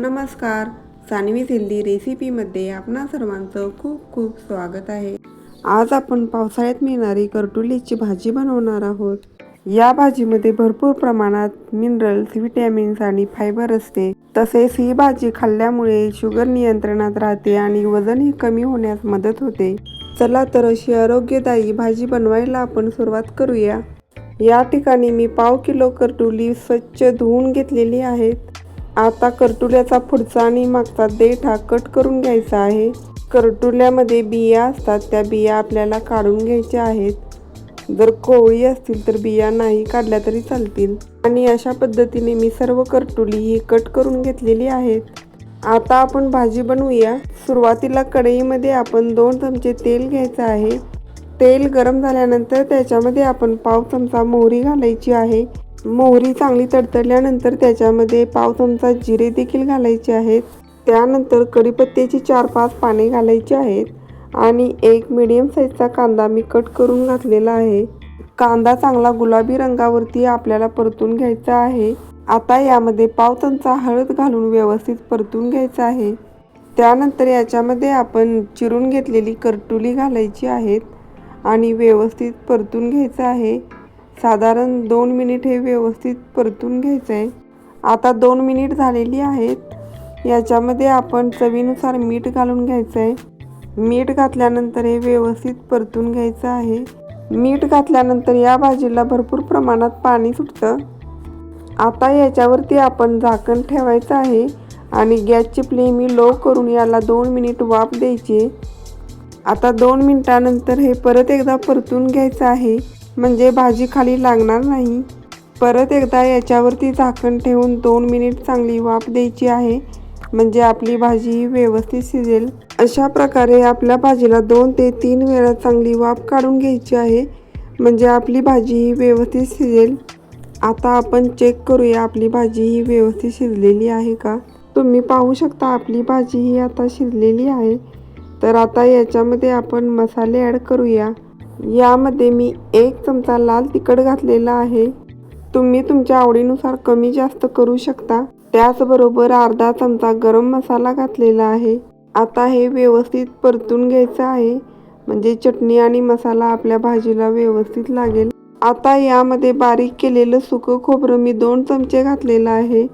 नमस्कार. सानवी सिल्ली रेसिपीमध्ये आपणा सर्वांचं खूप खूप स्वागत आहे. आज आपण पावसाळ्यात मिळणारी करटुलीची भाजी बनवणार आहोत. या भाजीमध्ये भरपूर प्रमाणात मिनरल्स व्हिटॅमिन्स आणि फायबर असते. तसेच ही भाजी खाल्ल्यामुळे शुगर नियंत्रणात राहते आणि वजनही कमी होण्यास मदत होते. चला तर अशी आरोग्यदायी भाजी बनवायला आपण सुरुवात करूया. या ठिकाणी मी पाव किलो करटुली स्वच्छ धुवून घेतलेली आहेत. आता करटुल्याचा पुढचा आणि मागचा देठ हा कट करून घ्यायचा आहे. करटुल्यामध्ये बिया असतात त्या बिया आपल्याला काढून घ्यायच्या आहेत. जर कोवळी असतील तर बिया नाही काढल्या तरी चालतील. आणि अशा पद्धतीने मी सर्व करटुली ही कट करून घेतलेली आहेत. आता आपण भाजी बनवूया. सुरुवातीला कढईमध्ये आपण दोन चमचे तेल घ्यायचं आहे. तेल गरम झाल्यानंतर त्याच्यामध्ये आपण पाव चमचा मोहरी घालायची आहे. मोहरी चांगली तडतडल्यानंतर त्याच्यामध्ये पाव चमचा जिरे देखील घालायचे आहेत. त्यानंतर कढीपत्त्याची चार पाच पाने घालायची आहेत आणि एक मिडियम साईजचा कांदा मी कट करून घातलेला आहे. कांदा चांगला गुलाबी रंगावरती आपल्याला परतून घ्यायचा आहे. आता यामध्ये पाव चमचा हळद घालून व्यवस्थित परतून घ्यायचा आहे. त्यानंतर याच्यामध्ये आपण चिरून घेतलेली करटुली घालायची आहेत आणि व्यवस्थित परतून घ्यायचं आहे. साधारण दोन मिनिट हे व्यवस्थित परतून घ्यायचं आहे आता दोन मिनिट झालेली आहेत. याच्यामध्ये आपण चवीनुसार मीठ घालून घ्यायचं आहे मीठ घातल्यानंतर हे व्यवस्थित परतून घ्यायचं आहे. मीठ घातल्यानंतर या भाजीला भरपूर प्रमाणात पाणी सुटतं. आता याच्यावरती आपण झाकण ठेवायचं आहे आणि गॅसची फ्लेम ही लो करून याला दोन मिनिट वाफ द्यायची. आता दोन मिनिटानंतर हे परत एकदा परतून घ्यायचं आहे. म्हणजे भाजी खाली लागणार नाही. परत एकदा याच्यावरती झाकण ठेवून दोन मिनिट चांगली वाफ द्यायची आहे. म्हणजे आपली भाजी ही व्यवस्थित शिजेल. अशा प्रकारे आपल्या भाजीला दोन ते तीन वेळा चांगली वाफ काढून घ्यायची आहे. म्हणजे आपली भाजी ही व्यवस्थित शिजेल. आता आपण चेक करूया आपली भाजी ही व्यवस्थित शिजलेली आहे का? तुम्ही पाहू शकता आपली भाजी ही आता शिजलेली आहे. तर आता याच्यामध्ये आपण मसाले ॲड करूया. यामध्ये मी एक चमचा लाल तिखट घातलेला आहे. तुम्ही तुमच्या आवडीनुसार कमी जास्त करू शकता. त्याचबरोबर अर्धा चमचा गरम मसाला घातलेला आहे. आता हे व्यवस्थित परतून घ्यायचं आहे. म्हणजे चटणी आणि मसाला आपल्या भाजीला व्यवस्थित लागेल. आता यामध्ये बारीक केलेलं सुकं खोबरं मी दोन चमचे घातलेलं आहे.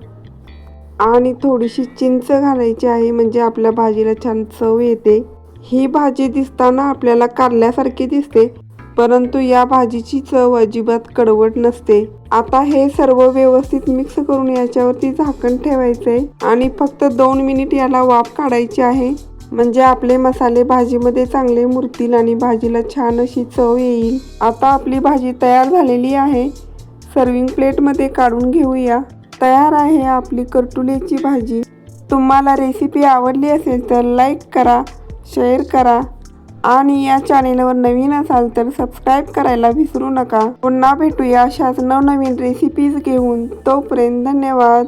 आणि थोडीशी चिंच घालायची आहे. म्हणजे आपल्या भाजीला छान चव येते. ही भाजी दिसताना आपल्याला कारल्यासारखी दिसते परंतु या भाजीची चव अजिबात कडवट नसते. आता हे सर्व व्यवस्थित मिक्स करून याच्यावरती झाकण ठेवायचे आहे आणि फक्त दोन मिनिट याला वाफ काढायची आहे. म्हणजे आपले मसाले भाजीमध्ये चांगले मुरतील आणि भाजीला छान अशी चव येईल. आता आपली भाजी तयार झालेली आहे. सर्विंग प्लेटमध्ये काढून घेऊया. तयार आहे आपली करटुल्याची भाजी. तुम्हाला रेसिपी आवडली असेल तर लाईक करा. शेअर करा आणि या चॅनेलवर नवीन असाल तर सबस्क्राईब करायला विसरू नका. पुन्हा भेटूया अशाच नवनवीन रेसिपीज घेऊन. तोपर्यंत धन्यवाद.